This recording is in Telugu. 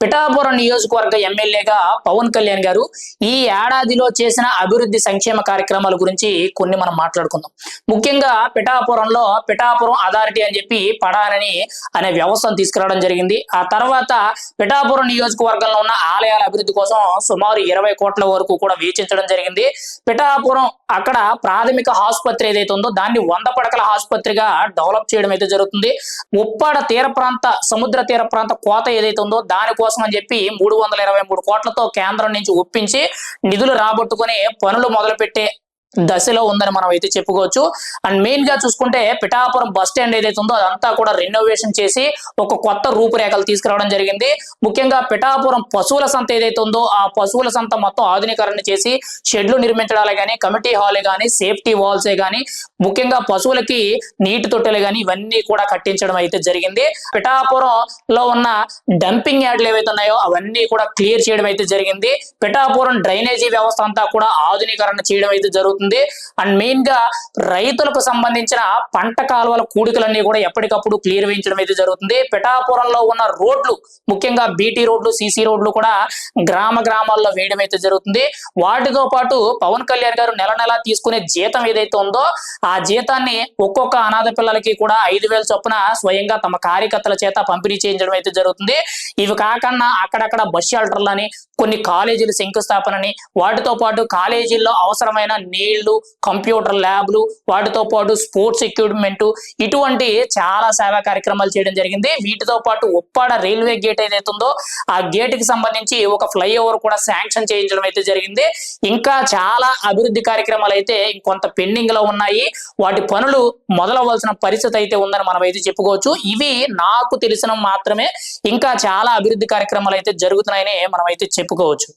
పిఠాపురం నియోజకవర్గ ఎమ్మెల్యేగా పవన్ కళ్యాణ్ గారు ఈ ఏడాదిలో చేసిన అభివృద్ధి సంక్షేమ కార్యక్రమాల గురించి కొన్ని మనం మాట్లాడుకుందాం. ముఖ్యంగా పిఠాపురంలో పిఠాపురం అథారిటీ అని చెప్పి పడానని అనే వ్యవస్థను తీసుకురావడం జరిగింది. ఆ తర్వాత పిఠాపురం నియోజకవర్గంలో ఉన్న ఆలయాల అభివృద్ధి కోసం సుమారు ఇరవై కోట్ల వరకు కూడా వేచించడం జరిగింది. పిఠాపురం అక్కడ ప్రాథమిక ఆసుపత్రి ఏదైతే ఉందో దాన్ని వంద పడకల ఆసుపత్రిగా డెవలప్ చేయడం అయితే జరుగుతుంది. ఉప్పాడ తీర ప్రాంత సముద్ర తీర ప్రాంత కోత ఏదైతే ఉందో కోసం అని చెప్పి మూడు వందల ఇరవై మూడు కోట్లతో కేంద్రం నుంచి ఒప్పించి నిధులు రాబట్టుకుని పనులు మొదలుపెట్టే దశలో ఉందని మనం అయితే చెప్పుకోవచ్చు. అండ్ మెయిన్గా చూసుకుంటే పిఠాపురం బస్ స్టాండ్ ఏదైతే ఉందో అదంతా కూడా రెనోవేషన్ చేసి ఒక కొత్త రూపురేఖలు తీసుకురావడం జరిగింది. ముఖ్యంగా పిఠాపురం పశువుల సంత ఏదైతే ఉందో ఆ పశువుల సంత మొత్తం ఆధునీకరణ చేసి షెడ్లు నిర్మించడాలే కానీ కమిటీ హాల్ కానీ సేఫ్టీ వాల్సే కానీ ముఖ్యంగా పశువులకి నీటి తొట్టెలు కానీ ఇవన్నీ కూడా కట్టించడం అయితే జరిగింది. పిఠాపురం లో ఉన్న డంపింగ్ యార్డ్లు ఏవైతే ఉన్నాయో అవన్నీ కూడా క్లియర్ చేయడం అయితే జరిగింది. పిఠాపురం డ్రైనేజీ వ్యవస్థ అంతా కూడా ఆధునీకరణ చేయడం అయితే జరుగుతుంది అండ్ మెయిన్గా రైతులకు సంబంధించిన పంట కాలువల కూడికలన్నీ కూడా ఎప్పటికప్పుడు క్లియర్ వేయించడం అయితే జరుగుతుంది. పిఠాపురంలో ఉన్న రోడ్లు ముఖ్యంగా బీటీ రోడ్లు సీసీ రోడ్లు కూడా గ్రామ గ్రామాల్లో వేయడం అయితే జరుగుతుంది. వాటితో పాటు పవన్ కళ్యాణ్ గారు నెల నెల తీసుకునే జీతం ఏదైతే ఉందో ఆ జీతాన్ని ఒక్కొక్క అనాథ పిల్లలకి కూడా ఐదు వేల చొప్పున స్వయంగా తమ కార్యకర్తల చేత పంపిణీ చేయించడం అయితే జరుగుతుంది. ఇవి కాకుండా అక్కడక్కడ బస్ షెల్టర్లని కొన్ని కాలేజీలు శంకుస్థాపనని వాటితో పాటు కాలేజీల్లో అవసరమైన నీళ్ళు కంప్యూటర్ ల్యాబ్లు వాటితో పాటు స్పోర్ట్స్ ఎక్విప్మెంట్ ఇటువంటి చాలా సేవా కార్యక్రమాలు చేయడం జరిగింది. వీటితో పాటు ఉప్పాడ రైల్వే గేట్ ఏదైతే ఉందో ఆ గేట్కి సంబంధించి ఒక ఫ్లైఓవర్ కూడా శాంక్షన్ చేయించడం అయితే జరిగింది. ఇంకా చాలా అభివృద్ధి కార్యక్రమాలు అయితే ఇంకొంత పెండింగ్లో ఉన్నాయి. వాటి పనులు మొదలవలసిన పరిస్థితి అయితే ఉందని మనం అయితే చెప్పుకోవచ్చు. ఇవి నాకు తెలిసిన మాత్రమే. ఇంకా చాలా అభివృద్ధి కార్యక్రమాలు అయితే జరుగుతున్నాయని మనం అయితే చెప్పుకోవచ్చు